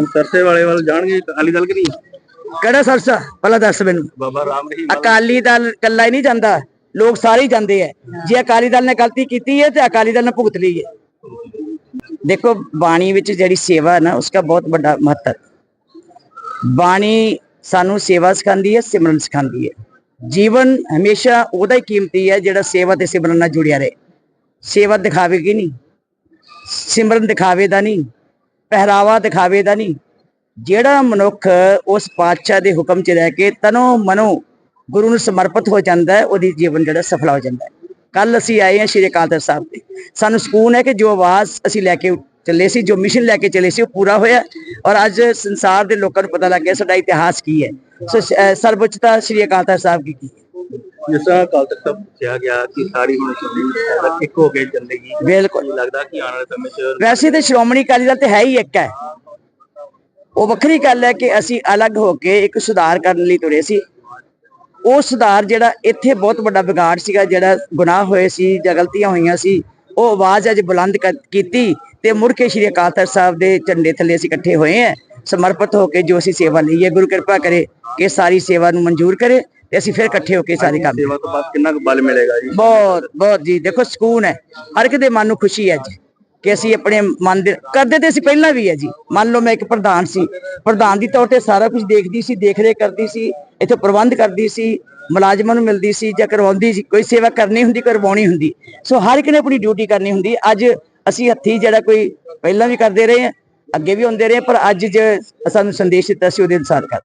ਹੁਣ ਸਰਸੇ ਵਾਲੇ ਵੱਲ ਜਾਣਗੇ ਅਕਾਲੀ ਦਲ ਕਿ ਨਹੀਂ? ਕਿਹੜਾ ਸਰਸਾ? ਪਹਿਲਾਂ ਦੱਸ ਮੈਨੂੰ। ਬਾਬਾ ਰਾਮ ਰਹੀਮ ਅਕਾਲੀ ਦਲ ਕੱਲਾ ਹੀ ਨਹੀਂ ਜਾਂਦਾ। ਲੋਕ ਸਾਰੇ ਹੀ ਜਾਂਦੇ ਐ ਜੇ ਅਕਾਲੀ ਦਲ ਨੇ ਗਲਤੀ ਕੀਤੀ ਹੈ ਤੇ ਅਕਾਲੀ ਦਲ ਨੇ ਭੁਗਤ ਲਈ ਹੈ। ਦੇਖੋ ਬਾਣੀ ਵਿੱਚ ਜਿਹੜੀ ਸੇਵਾ ਹੈ ਨਾ ਉਸਦਾ ਬਹੁਤ ਵੱਡਾ ਮਹੱਤਵ ਹੈ। ਬਾਣੀ ਸਾਨੂੰ ਸੇਵਾ ਸਿਖਾਉਂਦੀ ਹੈ ਸਿਮਰਨ ਸਿਖਾਉਂਦੀ ਹੈ। ਜੀਵਨ ਹਮੇਸ਼ਾ ਉਹਦਾ ਹੀ ਕੀਮਤੀ ਹੈ ਜਿਹੜਾ ਸੇਵਾ ਤੇ ਸਿਮਰਨ ਨਾਲ ਜੁੜਿਆ ਰਹੇ। ਸੇਵਾ ਦਿਖਾਵੇਗੀ ਨਹੀਂ। ਸਿਮਰਨ ਦਿਖਾਵੇ ਦਾ ਨਹੀਂ। ਪਹਿਰਾਵਾ ਦਿਖਾਵੇ ਦਾ ਨਹੀਂ। ਜਿਹੜਾ ਮਨੁੱਖ ਉਸ ਪਾਤਸ਼ਾਹ ਦੇ ਹੁਕਮ 'ਚ ਰਹਿ ਕੇ ਤਨੋ ਮਨੋ ਗੁਰੂ ਨੂੰ ਸਮਰਪਿਤ ਹੋ ਜਾਂਦਾ ਹੈ, ਉਹਦੀ ਜੀਵਨ ਜਿਹੜਾ ਸਫਲਾ ਹੋ ਜਾਂਦਾ ਹੈ। ਕੱਲ ਅਸੀਂ ਆਏ ਹਾਂ ਸ਼੍ਰੀ ਅਕਾਲ ਤਖਤ ਸਾਹਿਬ ਤੇ। ਸਾਨੂੰ ਸਕੂਨ ਹੈ ਕਿ ਜੋ ਆਵਾਜ਼ ਅਸੀਂ ਲੈ ਕੇ ਚੱਲੇ ਸੀ, ਜੋ ਮਿਸ਼ਨ ਲੈ ਕੇ ਚੱਲੇ ਸੀ, ਉਹ ਪੂਰਾ ਹੋਇਆ ਔਰ ਅੱਜ ਸੰਸਾਰ ਦੇ ਲੋਕਾਂ ਨੂੰ ਪਤਾ ਲੱਗ ਗਿਆ ਸਾਡਾ ਇਤਿਹਾਸ ਕੀ ਹੈ। ਸੋ ਸਰਵਉੱਚਤਾ ਸ਼੍ਰੀ ਅਕਾਲ ਤਖਤ ਸਾਹਿਬ ਕੀ ਹੈ। ਜਿਸ ਤਰ੍ਹਾਂ ਕੱਲ ਤੱਕ ਤਾਂ ਪੁੱਛਿਆ ਗਿਆ ਕਿ ਸਾਰੀ ਹੁਣ ਚੱਲੇਗੀ ਇੱਕ ਹੋ ਕੇ ਚੱਲੇਗੀ ਬਿਲਕੁਲ। ਲੱਗਦਾ ਕਿ ਆਉਣ ਵਾਲੇ ਸਮੇਂ 'ਚ ਵੈਸੇ ਤੇ ਸ਼੍ਰੋਮਣੀ ਅਕਾਲੀ ਦਲ ਤੇ ਹੈ ਹੀ ਇੱਕ ਹੈ। ਉਹ ਵੱਖਰੀ ਗੱਲ ਹੈ ਕਿ ਅਸੀਂ ਅਲੱਗ ਹੋ ਕੇ ਇੱਕ ਸੁਧਾਰ ਕਰਨ ਲਈ ਤੁਰੇ ਸੀ। ਉਹ ਸੁਧਾਰ ਜਿਹੜਾ ਇੱਥੇ ਬਹੁਤ ਵੱਡਾ ਵਿਗਾੜ ਸੀਗਾ ਜਿਹੜਾ ਗੁਨਾਹ ਹੋਏ ਸੀ ਜਾਂ ਗਲਤੀਆਂ ਹੋਈਆਂ ਸੀ ਉਹ ਆਵਾਜ਼ ਅੱਜ ਬੁਲੰਦ ਕੀਤੀ ਤੇ ਮੁੜ ਕੇ ਸ਼੍ਰੀ ਅਕਾਲ ਤਖਤ ਸਾਹਿਬ ਦੇ ਝੰਡੇ ਥੱਲੇ ਅਸੀਂ ਇਕੱਠੇ ਹੋਏ ਹਾਂ। ਸਮਰਪਿਤ ਹੋ ਕੇ ਜੋ ਅਸੀਂ ਸੇਵਾ ਲਈ ਹੈ ਗੁਰੂ ਕਿਰਪਾ ਕਰੇ ਕਿ ਸਾਰੀ ਸੇਵਾ ਨੂੰ ਮਨਜ਼ੂਰ ਕਰੇ। ਤੇ ਅਸੀਂ ਫਿਰ ਇਕੱਠੇ ਹੋ ਕੇ ਸਾਰੇ ਕੰਮ ਸੇਵਾ ਤੋਂ ਬਾਅਦ ਕਿੰਨਾ ਕੁ ਬਲ ਮਿਲੇਗਾ ਜੀ? ਬਹੁਤ ਬਹੁਤ ਜੀ ਦੇਖੋ ਸਕੂਨ ਹੈ। ਹਰ ਇੱਕ ਦੇ ਮਨ ਨੂੰ ਖੁਸ਼ੀ ਹੈ ਅੱਜ ਕਿ ਅਸੀਂ ਆਪਣੇ ਮਨ ਦੇ ਕਰਦੇ ਤੇ ਅਸੀਂ ਪਹਿਲਾਂ ਵੀ ਹੈ ਜੀ। ਮੰਨ ਲਓ ਮੈਂ ਇੱਕ ਪ੍ਰਧਾਨ ਸੀ। ਪ੍ਰਧਾਨ ਦੀ ਤੌਰ ਤੇ ਸਾਰਾ ਕੁਝ ਦੇਖਦੀ ਸੀ ਦੇਖ ਰੇਖ ਕਰਦੀ ਸੀ ਇੱਥੇ ਪ੍ਰਬੰਧ ਕਰਦੀ ਸੀ ਮੁਲਾਜ਼ਮਾਂ ਨੂੰ ਮਿਲਦੀ ਸੀ ਜਾਂ ਕਰਵਾਉਂਦੀ ਸੀ। ਕੋਈ ਸੇਵਾ ਕਰਨੀ ਹੁੰਦੀ ਕਰਵਾਉਣੀ ਹੁੰਦੀ। ਸੋ ਹਰ ਇੱਕ ਨੇ ਆਪਣੀ ਡਿਊਟੀ ਕਰਨੀ ਹੁੰਦੀ। ਅੱਜ ਅਸੀਂ ਹੱਥੀ ਜਿਹੜਾ ਕੋਈ ਪਹਿਲਾਂ ਵੀ ਕਰਦੇ ਰਹੇ ਹਾਂ ਅੱਗੇ ਵੀ ਹੁੰਦੇ ਰਹੇ ਪਰ ਅੱਜ ਜੇ ਸਾਨੂੰ ਸੰਦੇਸ਼ ਦਿੱਤਾ ਸੀ ਉਹਦੇ ਅਨੁਸਾਰ ਕਰ